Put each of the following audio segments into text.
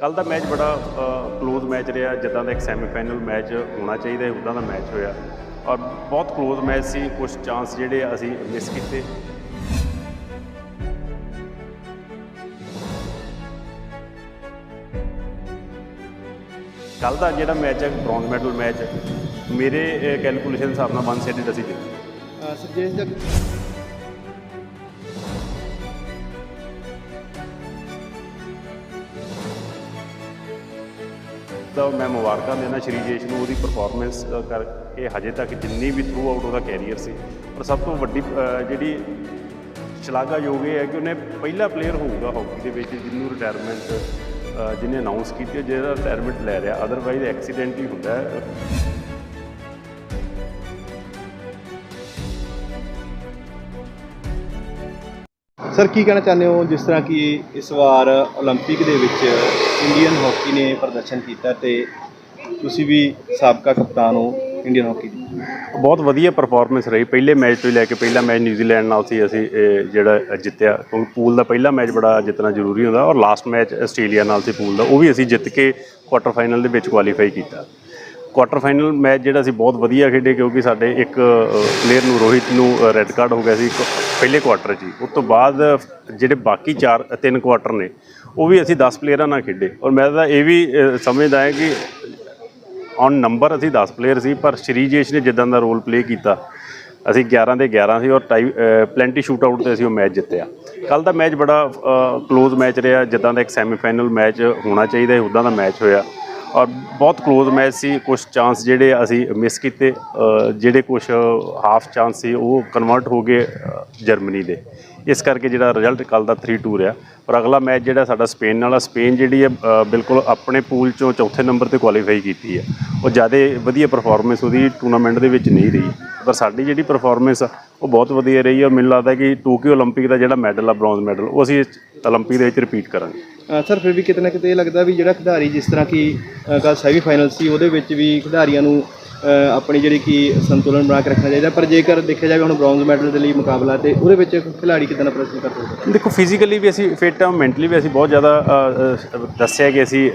ਕੱਲ ਦਾ ਮੈਚ ਬੜਾ ਕਲੋਜ਼ ਮੈਚ ਰਿਹਾ, ਜਿੱਦਾਂ ਦਾ ਇੱਕ ਸੈਮੀਫਾਈਨਲ ਮੈਚ ਹੋਣਾ ਚਾਹੀਦਾ ਹੈ, ਉਦਾਂ ਦਾ ਮੈਚ ਹੋਇਆ। ਔਰ ਬਹੁਤ ਕਲੋਜ਼ ਮੈਚ ਸੀ ਕੁਝ ਚਾਂਸ ਜਿਹੜੇ ਅਸੀਂ ਮਿਸ ਕੀਤੇ। ਕੱਲ ਦਾ ਜਿਹੜਾ ਮੈਚ ਹੈ ਬ੍ਰੌਂਜ਼ ਮੈਡਲ ਮੈਚ, ਮੇਰੇ ਕੈਲਕੂਲੇਸ਼ਨ ਹਿਸਾਬ ਨਾਲ ਵਨ ਸਾਈਡਡ ਅਸੀਂ ਜਿੱਤੇ ਸਰਜੇਸ਼ ਜਗ ਤਾਂ ਮੈਂ ਮੁਬਾਰਕਾਂ ਦੇਣਾ ਸ਼੍ਰੀ ਜੇਸ਼ ਨੂੰ ਉਹਦੀ ਪਰਫਾਰਮੈਂਸ ਕਰਕੇ, ਹਜੇ ਤੱਕ ਜਿੰਨੀ ਵੀ ਥਰੂ ਆਊਟ ਉਹਦਾ ਕੈਰੀਅਰ ਸੀ। ਪਰ ਸਭ ਤੋਂ ਵੱਡੀ ਜਿਹੜੀ ਸ਼ਲਾਘਾਯੋਗ ਇਹ ਹੈ ਕਿ ਉਹਨੇ ਪਹਿਲਾ ਪਲੇਅਰ ਹੋਊਗਾ ਹਾਕੀ ਦੇ ਵਿੱਚ ਜਿਹਨੂੰ ਰਿਟਾਇਰਮੈਂਟ ਜਿਹਨੇ ਅਨਾਉਂਸ ਕੀਤੀ ਹੈ ਜਿਹੜਾ ਰਿਟਾਇਰਮੈਂਟ ਲੈ ਰਿਹਾ ਅਦਰਵਾਈਜ਼ ਐਕਸੀਡੈਂਟ ਹੀ ਹੁੰਦਾ ਹੈ। ਸਰ ਕੀ ਕਹਿਣਾ ਚਾਹੁੰਦੇ ਹੋ ਜਿਸ ਤਰ੍ਹਾਂ ਕਿ ਇਸ ਵਾਰ 올림픽 ਦੇ ਵਿੱਚ ਇੰਡੀਅਨ ਹਾਕੀ ਨੇ ਪ੍ਰਦਰਸ਼ਨ ਕੀਤਾ ਤੇ ਤੁਸੀਂ ਵੀ ਸਾਬਕਾ ਕਪਤਾਨ ਹੋ ਇੰਡੀਅਨ ਹਾਕੀ ਦੀ ਬਹੁਤ ਵਧੀਆ ਪਰਫਾਰਮੈਂਸ ਰਹੀ ਪਹਿਲੇ ਮੈਚ ਤੋਂ ਹੀ ਲੈ ਕੇ ਪਹਿਲਾ ਮੈਚ ਨਿਊਜ਼ੀਲੈਂਡ ਨਾਲ ਸੀ ਅਸੀਂ ਇਹ ਜਿਹੜਾ ਜਿੱਤਿਆ ਕਿਉਂਕਿ ਪੂਲ ਦਾ ਪਹਿਲਾ ਮੈਚ ਬੜਾ ਜਿੱਤਣਾ ਜ਼ਰੂਰੀ ਹੁੰਦਾ ਔਰ ਲਾਸਟ ਮੈਚ ਆਸਟ੍ਰੇਲੀਆ ਨਾਲ ਸੀ ਪੂਲ ਦਾ ਉਹ ਵੀ ਅਸੀਂ ਜਿੱਤ ਕੇ ਕੁਆਟਰ ਫਾਈਨਲ ਦੇ ਵਿੱਚ ਕੁਆਲੀਫਾਈ ਕੀਤਾ ਕੁਆਟਰ ਫਾਈਨਲ ਮੈਚ ਜਿਹੜਾ ਸੀ ਬਹੁਤ ਵਧੀਆ ਖੇਡੇ ਕਿਉਂਕਿ ਸਾਡੇ ਇੱਕ ਪਲੇਅਰ ਨੂੰ ਰੋਹਿਤ ਨੂੰ ਰੈੱਡ ਕਾਰਡ ਹੋ ਗਿਆ ਸੀ ਇੱਕ ਪਹਿਲੇ ਕੁਆਟਰ 'ਚ ਹੀ। ਉਸ ਤੋਂ ਬਾਅਦ ਜਿਹੜੇ ਬਾਕੀ ਚਾਰ ਤਿੰਨ ਕੁਆਟਰ ਨੇ, ਉਹ ਵੀ ਅਸੀਂ 10 ਪਲੇਅਰਾਂ ਨਾਲ ਖੇਡੇ। ਔਰ ਮੈਂ ਤਾਂ ਇਹ ਵੀ ਸਮਝਦਾ ਹਾਂ ਕਿ ਔਨ ਨੰਬਰ ਅਸੀਂ 10 ਪਲੇਅਰ ਸੀ, ਪਰ ਸ਼੍ਰੀਜੇਸ਼ ਨੇ ਜਿੱਦਾਂ ਦਾ ਰੋਲ ਪਲੇ ਕੀਤਾ, ਅਸੀਂ 11 ਦੇ 11 ਸੀ ਔਰ ਟਾਈ ਪਲੈਂਟੀ ਸ਼ੂਟ ਆਊਟ ਤੇ ਅਸੀਂ ਉਹ ਮੈਚ ਜਿੱਤਿਆ। ਕੱਲ ਦਾ ਮੈਚ ਬੜਾ ਕਲੋਜ਼ ਮੈਚ ਰਿਹਾ, ਜਿੱਦਾਂ ਦਾ ਇੱਕ ਸੈਮੀਫਾਈਨਲ ਮੈਚ ਹੋਣਾ ਚਾਹੀਦਾ ਹੈ ਉਦਾਂ ਦਾ ਮੈਚ ਹੋਇਆ। ਔਰ ਬਹੁਤ ਕਲੋਜ਼ ਮੈਚ ਸੀ ਕੁਝ ਚਾਂਸ ਜਿਹੜੇ ਅਸੀਂ ਮਿਸ ਕੀਤੇ ਅ, ਜਿਹੜੇ ਕੁਝ ਹਾਫ ਚਾਂਸ ਸੀ ਉਹ ਕਨਵਰਟ ਹੋ ਗਏ ਅ, ਜਰਮਨੀ ਦੇ ਇਸ ਕਰਕੇ ਜਿਹੜਾ ਰਿਜ਼ਲਟ ਕੱਲ ਦਾ 3-2 ਰਿਹਾ ਪਰ ਅਗਲਾ ਮੈਚ ਜਿਹੜਾ ਸਾਡਾ ਸਪੇਨ ਨਾਲ ਆ ਸਪੇਨ ਜਿਹੜੀ ਹੈ ਅ, ਬਿਲਕੁਲ ਆਪਣੇ ਪੂਲ ਚੋਂ ਚੌਥੇ ਨੰਬਰ ਤੇ ਕੁਆਲੀਫਾਈ ਕੀਤੀ ਹੈ ਉਹ ਜਿਆਦਾ ਵਧੀਆ ਪਰਫਾਰਮੈਂਸ ਉਹਦੀ ਟੂਰਨਾਮੈਂਟ ਦੇ ਵਿੱਚ ਨਹੀਂ ਰਹੀ ਪਰ ਸਾਡੀ ਜਿਹੜੀ ਪਰਫਾਰਮੈਂਸ ਆ ਉਹ ਬਹੁਤ ਵਧੀਆ ਰਹੀ ਔਰ ਮੈਨੂੰ ਲੱਗਦਾ ਕਿ ਟੋਕੀਓ 올림픽 ਦਾ ਜਿਹੜਾ ਮੈਡਲ ਆ ਬ੍ਰੌਂਜ਼ ਮੈਡਲ ਉਹ ਅਸੀਂ 올림픽 ਦੇ ਵਿੱਚ ਰਿਪੀਟ ਕਰਾਂਗੇ ਅ, ਸਰ ਫਿਰ ਵੀ ਕਿਤੇ ਨਾ ਕਿਤੇ ਇਹ ਲੱਗਦਾ ਵੀ ਜਿਹੜਾ ਖਿਡਾਰੀ ਜਿਸ ਤਰ੍ਹਾਂ ਕਿ ਅ, ਕੱਲ੍ਹ ਸੈਮੀ ਫਾਈਨਲ ਸੀ ਉਹਦੇ ਵਿੱਚ ਵੀ ਖਿਡਾਰੀਆਂ ਨੂੰ ਆਪਣੀ ਜਿਹੜੀ ਕਿ ਸੰਤੁਲਨ ਬਣਾ ਕੇ ਰੱਖਣਾ ਚਾਹੀਦਾ। ਪਰ ਜੇਕਰ ਦੇਖਿਆ ਜਾਵੇ ਹੁਣ ਬ੍ਰੌਂਜ਼ ਮੈਡਲ ਦੇ ਲਈ ਮੁਕਾਬਲਾ ਤੇ ਉਹਦੇ ਵਿੱਚ ਖਿਡਾਰੀ ਕਿਤੇ ਨਾ ਪ੍ਰਦਰਸ਼ਨ ਕਰ ਸਕਦਾ ਦੇਖੋ ਫਿਜ਼ੀਕਲੀ ਵੀ ਅਸੀਂ ਫਿੱਟ ਹਾਂ ਮੈਂਟਲੀ ਵੀ ਅਸੀਂ ਬਹੁਤ ਜ਼ਿਆਦਾ ਦੱਸਿਆ ਕਿ ਅਸੀਂ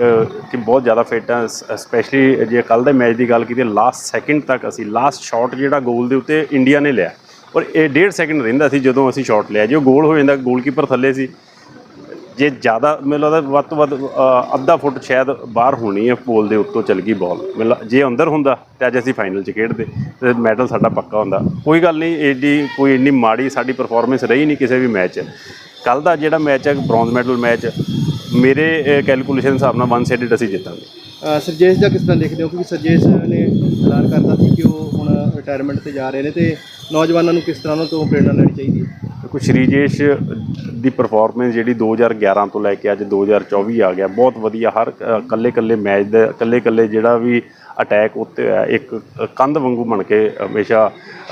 ਕਿ ਬਹੁਤ ਜ਼ਿਆਦਾ ਫਿੱਟ ਹਾਂ ਸਪੈਸ਼ਲੀ ਜੇ ਕੱਲ ਦੇ ਮੈਚ ਦੀ ਗੱਲ ਕੀਤੀ ਲਾਸਟ ਸੈਕਿੰਡ ਤੱਕ ਅਸੀਂ ਲਾਸਟ ਸ਼ਾਟ ਜਿਹੜਾ ਗੋਲ ਦੇ ਉੱਤੇ ਇੰਡੀਆ ਨੇ ਲਿਆ। ਔਰ ਇਹ ਡੇਢ ਸੈਕਿੰਡ ਰਹਿੰਦਾ ਸੀ ਜਦੋਂ ਅਸੀਂ ਸ਼ਾਟ ਲਿਆ। ਜੇ ਉਹ ਗੋਲ ਹੋ ਜਾਂਦਾ ਗੋਲਕੀਪਰ ਥੱਲੇ ਸੀ ਜੇ ਜ਼ਿਆਦਾ ਮੈਨੂੰ ਲੱਗਦਾ ਵੱਧ ਤੋਂ ਵੱਧ ਅੱਧਾ ਫੁੱਟ ਸ਼ਾਇਦ ਬਾਹਰ ਹੋਣੀ ਹੈ ਪੋਲ ਦੇ ਉੱਤੋਂ ਚੱਲ ਗਈ ਬਾਲ ਜੇ ਅੰਦਰ ਹੁੰਦਾ ਤੇ ਅੱਜ ਅਸੀਂ ਫਾਈਨਲ 'ਚ ਖੇਡਦੇ ਤੇ ਮੈਡਲ ਸਾਡਾ ਪੱਕਾ ਹੁੰਦਾ। ਕੋਈ ਗੱਲ ਨਹੀਂ ਏਡੀ ਕੋਈ ਇੰਨੀ ਮਾੜੀ ਸਾਡੀ ਪਰਫਾਰਮੈਂਸ ਰਹੀ ਨਹੀਂ ਕਿਸੇ ਵੀ ਮੈਚ 'ਚ ਕੱਲ ਦਾ ਜਿਹੜਾ ਮੈਚ ਹੈ ਬ੍ਰੌਂਜ਼ ਮੈਡਲ ਮੈਚ ਮੇਰੇ ਕੈਲਕੂਲੇਸ਼ਨ ਹਿਸਾਬ ਨਾਲ ਵਨ ਸਾਈਡਡ ਅਸੀਂ ਜਿੱਤਾਂਗੇ। ਸਰਜੇਸ਼ ਦਾ ਕਿਸ ਤਰ੍ਹਾਂ ਦੇਖਦੇ ਹੋ? ਕਿਉਂਕਿ ਸਰਜੇਸ਼ ਨੇ ਐਲਾਨ ਕਰਤਾ ਸੀ ਕਿ ਉਹ ਹੁਣ ਰਿਟਾਇਰਮੈਂਟ ਤੇ ਜਾ ਰਹੇ ਨੇ ਤੇ ਨੌਜਵਾਨਾਂ ਨੂੰ ਕਿਸ ਤਰ੍ਹਾਂ ਉਹਨਾਂ ਤੋਂ ਪ੍ਰੇਰਣਾ ਲੈਣੀ ਚਾਹੀਦੀ ਹੈ? ਦੇਖੋ ਸ਼੍ਰੀਜੇਸ਼ ਦੀ ਪਰਫਾਰਮੈਂਸ ਜਿਹੜੀ 2011 ਤੋਂ ਲੈ ਕੇ ਅੱਜ 2024 ਆ ਗਿਆ। ਬਹੁਤ ਵਧੀਆ, ਹਰ ਕੱਲੇ ਕੱਲੇ ਮੈਚ ਦਾ ਕੱਲੇ ਕੱਲੇ ਜਿਹੜਾ ਵੀ ਅਟੈਕ ਉੱਤੇ ਹੋਇਆ ਇੱਕ ਕੰਧ ਵਾਂਗੂ ਬਣ ਕੇ ਹਮੇਸ਼ਾ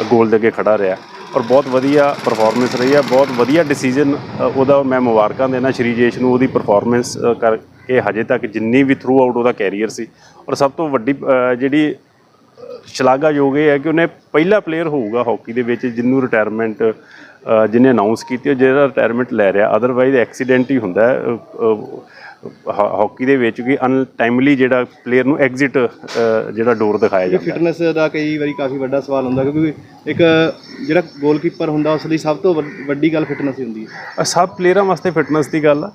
ਗੋਲ ਦੇ ਅੱਗੇ ਖੜਾ ਰਿਹਾ। ਔਰ ਬਹੁਤ ਵਧੀਆ ਪਰਫਾਰਮੈਂਸ ਰਹੀ ਹੈ ਬਹੁਤ ਵਧੀਆ ਡਿਸੀਜਨ ਉਹਦਾ ਮੈਂ ਮੁਬਾਰਕਾਂ ਦੇਣਾ ਸ਼੍ਰੀਜੇਸ਼ ਨੂੰ, ਉਹਦੀ ਪਰਫਾਰਮੈਂਸ ਕਰਕੇ ਹਜੇ ਤੱਕ ਜਿੰਨੀ ਵੀ ਥਰੂ ਆਊਟ ਉਹਦਾ ਕੈਰੀਅਰ ਸੀ। ਔਰ ਸਭ ਤੋਂ ਵੱਡੀ ਜਿਹੜੀ ਸ਼ਲਾਘਾਯੋਗ ਇਹ ਹੈ ਕਿ ਉਹਨੇ ਪਹਿਲਾ ਪਲੇਅਰ ਹੋਊਗਾ ਹਾਕੀ ਦੇ ਵਿੱਚ ਜਿਹਨੂੰ ਰਿਟਾਇਰਮੈਂਟ ਜਿਹਨੇ ਅਨਾਉਂਸ ਕੀਤੀ ਉਹ ਜਿਹੜਾ ਰਿਟਾਇਰਮੈਂਟ ਲੈ ਰਿਹਾ। ਅਦਰਵਾਈਜ਼ ਐਕਸੀਡੈਂਟ ਹੀ ਹੁੰਦਾ ਹਾਕੀ ਦੇ ਵਿੱਚ ਕਿ ਅਨਟਾਈਮਲੀ ਜਿਹੜਾ ਪਲੇਅਰ ਨੂੰ ਐਗਜ਼ਿਟ ਜਿਹੜਾ ਡੋਰ ਦਿਖਾਇਆ ਜਾਂਦਾ। ਹੈ। ਫਿਟਨੈਸ ਦਾ ਕਈ ਵਾਰੀ ਕਾਫੀ ਵੱਡਾ ਸਵਾਲ ਹੁੰਦਾ ਕਿਉਂਕਿ ਇੱਕ ਜਿਹੜਾ ਗੋਲਕੀਪਰ ਹੁੰਦਾ ਉਸ ਲਈ ਸਭ ਤੋਂ ਵੱਡ- ਗੱਲ ਫਿਟਨੈਸ ਹੀ ਹੁੰਦੀ ਹੈ। ਸਭ ਪਲੇਅਰਾਂ ਵਾਸਤੇ ਫਿਟਨੈਸ ਦੀ ਗੱਲ ਆ।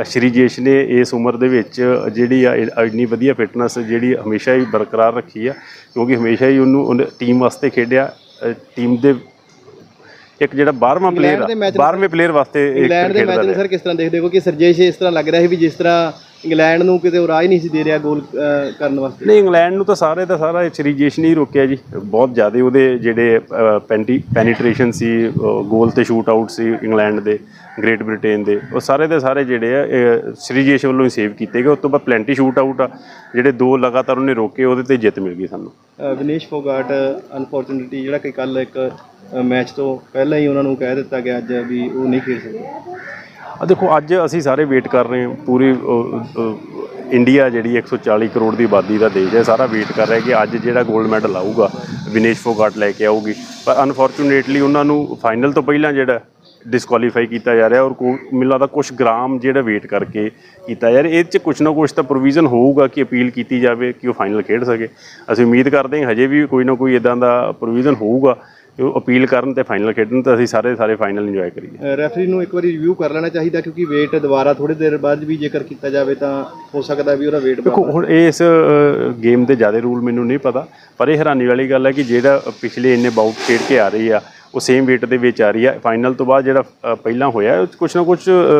ਅ, ਸ਼੍ਰੀਜੇਸ਼ ਨੇ ਇਸ ਉਮਰ ਦੇ ਵਿੱਚ ਜਿਹੜੀ ਆ ਇੰਨੀ ਵਧੀਆ ਫਿਟਨੈਸ ਜਿਹੜੀ ਹਮੇਸ਼ਾ ਹੀ ਬਰਕਰਾਰ ਰੱਖੀ ਆ ਕਿਉਂਕਿ ਹਮੇਸ਼ਾ ਹੀ ਉਹਨੂੰ ਟੀਮ ਵਾਸਤੇ ਖੇਡਿਆ। ਟੀਮ ਦੇ ਇੱਕ ਜਿਹੜਾ 12ਵਾਂ ਪਲੇਅਰ ਇੰਗਲੈਂਡ ਦੇ ਆ ਮੈਚ 12ਵੇਂ ਪਲੇਅਰ ਵਾਸਤੇ ਇੱਕ ਇੰਗਲੈਂਡ ਦੇ ਮੈਚ ਨੂੰ ਸਰ ਕਿਸ ਤਰ੍ਹਾਂ ਦੇਖਦੇ ਹੋ ਕਿ ਸਰਜੇਸ਼ ਇਸ ਤਰ੍ਹਾਂ ਲੱਗ ਰਿਹਾ ਸੀ ਵੀ ਜਿਸ ਤਰ੍ਹਾਂ ਇੰਗਲੈਂਡ ਨੂੰ ਕਿਤੇ ਉਹ ਰਾਹ ਹੀ ਨਹੀਂ ਸੀ ਦੇ ਰਿਹਾ ਗੋਲ ਕਰਨ ਵਾਸਤੇ? ਨਹੀਂ ਇੰਗਲੈਂਡ ਨੂੰ ਤਾਂ ਸਾਰੇ ਦਾ ਸਾਰਾ ਸ਼੍ਰੀਜੇਸ਼ ਨੇ ਹੀ ਰੋਕਿਆ ਜੀ। ਬਹੁਤ ਜ਼ਿਆਦਾ ਉਹਦੇ ਜਿਹੜੇ ਪੈਂਟੀ ਪੈਨੀਟ੍ਰੇਸ਼ਨ ਸੀ ਗੋਲ ਤੇ ਸ਼ੂਟ ਆਊਟ ਸੀ ਇੰਗਲੈਂਡ ਦੇ ਗ੍ਰੇਟ ਬ੍ਰਿਟੇਨ ਦੇ। ਉਹ ਸਾਰੇ ਦੇ ਸਾਰੇ ਜਿਹੜੇ ਆ ਸ਼੍ਰੀਜੇਸ਼ ਵੱਲੋਂ ਹੀ ਸੇਵ ਕੀਤੇ ਗਏ। ਉਸ ਤੋਂ ਬਾਅਦ ਪਲੈਂਟੀ ਸ਼ੂਟ ਆਊਟ ਆ ਜਿਹੜੇ ਦੋ ਲਗਾਤਾਰ ਉਹਨੇ ਰੋਕੇ ਉਹਦੇ ਤੇ ਜਿੱਤ ਮਿਲ ਗਈ ਸਾਨੂੰ। ਅ, ਵਿਨੇਸ਼ ਫੋਗਾਟ ਅਨਫੋਰਚੂਨਟਲੀ ਜਿਹੜਾ ਕਿ ਕੱਲ ਇੱਕ ਮੈਚ ਤੋਂ ਪਹਿਲਾਂ ਹੀ ਉਹਨਾਂ ਨੂੰ ਕਹਿ ਦਿੱਤਾ ਗਿਆ ਅੱਜ ਵੀ ਉਹ ਨਹੀਂ ਖੇਡ ਸਕਦੇ। ਆ ਦੇਖੋ ਅੱਜ ਅਸੀਂ ਸਾਰੇ ਵੇਟ ਕਰ ਰਹੇ ਹਾਂ। ਪੂਰੀ ਅ, ਅ, ਇੰਡੀਆ ਜਿਹੜੀ 140 ਕਰੋੜ ਦੀ ਆਬਾਦੀ ਦਾ ਦੇਸ਼ ਹੈ ਸਾਰਾ ਵੇਟ ਕਰ ਰਿਹਾ ਕਿ ਅੱਜ ਜਿਹੜਾ 골ਡ ਮੈਡਲ ਆਊਗਾ ਵਿਨੇਸ਼ ਫੋਗਾਟ ਲੈ ਕੇ ਆਊਗੀ। ਪਰ ਅਨਫੋਰਚੂਨੇਟਲੀ ਉਹਨਾਂ ਨੂੰ ਫਾਈਨਲ ਤੋਂ ਪਹਿਲਾਂ ਜਿਹੜਾ ਡਿਸਕੁਆਲੀਫਾਈ ਕੀਤਾ ਜਾ ਰਿਹਾ ਔਰ ਕੋ- ਮੈਨੂੰ ਲੱਗਦਾ ਕੁਝ ਗ੍ਰਾਮ ਜਿਹੜਾ ਵੇਟ ਕਰਕੇ ਕੀਤਾ ਯਾਰ ਇਹ 'ਚ ਕੁਝ ਨਾ ਕੁਝ ਤਾਂ ਪ੍ਰੋਵੀਜ਼ਨ ਹੋਊਗਾ ਕਿ ਅਪੀਲ ਕੀਤੀ ਜਾਵੇ ਕਿ ਉਹ ਫਾਈਨਲ ਖੇਡ ਸਕੇ। ਅਸੀਂ ਉਮੀਦ ਕਰਦੇ ਹਾਂ ਹਜੇ ਵੀ ਕੋਈ ਨਾ ਕੋਈ ਇਦਾਂ ਦਾ ਪ੍ਰੋਵੀਜ਼ਨ ਹੋਊਗਾ। ਅਪੀਲ ਕਰਨ ਤੇ ਫਾਈਨਲ ਖੇਡਣ ਤਾਂ ਅਸੀਂ ਸਾਰੇ ਸਾਰੇ ਫਾਈਨਲ ਇੰਜੋਏ ਕਰੀਏ। ਰੈਫਰੀ ਨੂੰ ਇੱਕ ਵਾਰੀ ਰਿਵਿਊ ਕਰ ਲੈਣਾ ਚਾਹੀਦਾ ਕਿਉਂਕਿ ਵੇਟ ਦੁਬਾਰਾ ਥੋੜੀ ਦੇਰ ਬਾਅਦ ਵੀ ਜੇਕਰ ਕੀਤਾ ਜਾਵੇ ਤਾਂ ਹੋ ਸਕਦਾ ਵੀ ਉਹਦਾ ਵੇਟ ਦੇਖੋ ਹੁਣ ਇਸ ਗੇਮ ਦੇ ਜ਼ਿਆਦਾ ਰੂਲ ਮੈਨੂੰ ਨਹੀਂ ਪਤਾ ਪਰ ਇਹ ਹੈਰਾਨੀ ਵਾਲੀ ਗੱਲ ਹੈ ਕਿ ਜਿਹੜਾ ਪਿਛਲੇ ਇੰਨੇ ਬਾਊਟ ਖੇਡ ਕੇ ਆ ਰਹੀ ਆ ਉਹ ਸੇਮ weight ਦੇ ਵਿੱਚ ਆ ਰਹੀ ਆ। ਫਾਈਨਲ ਤੋਂ ਬਾਅਦ ਜਿਹੜਾ ਪਹਿਲਾਂ ਹੋਇਆ ਕੁਝ ਨਾ ਕੁਝ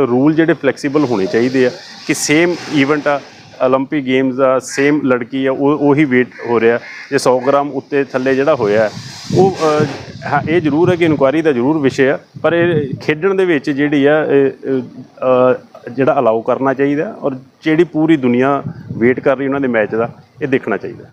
ਰੂਲ ਜਿਹੜੇ ਫਲੈਕਸੀਬਲ ਹੋਣੇ ਚਾਹੀਦੇ ਆ ਕਿ ਸੇਮ ਇਵੈਂਟ ਆ 올림픽 ਗੇਮਸ ਦਾ ਸੇਮ ਲੜਕੀ ਆ ਉਹ ਉਹੀ weight ਹੋ ਰਿਹਾ ਜੇ 100 ਗ੍ਰਾਮ ਉੱਤੇ ਥੱਲੇ ਜਿਹੜਾ ਹੋਇਆ ਹੈ, ਉਹ ਅ, ਹਾਂ ਇਹ ਜ਼ਰੂਰ ਹੈ ਕਿ ਇਨਕੁਆਇਰੀ ਦਾ ਜ਼ਰੂਰ ਵਿਸ਼ੇ ਆ ਪਰ ਇਹ ਖੇਡਣ ਦੇ ਵਿੱਚ ਜਿਹੜੀ ਆ ਇਹ, ਅ, ਅ, ਜਿਹੜਾ ਅਲਾਉ ਕਰਨਾ ਚਾਹੀਦਾ ਔਰ ਜਿਹੜੀ ਪੂਰੀ ਦੁਨੀਆ ਵੇਟ ਕਰ ਰਹੀ ਉਹਨਾਂ ਦੇ ਮੈਚ ਦਾ ਇਹ ਦੇਖਣਾ ਚਾਹੀਦਾ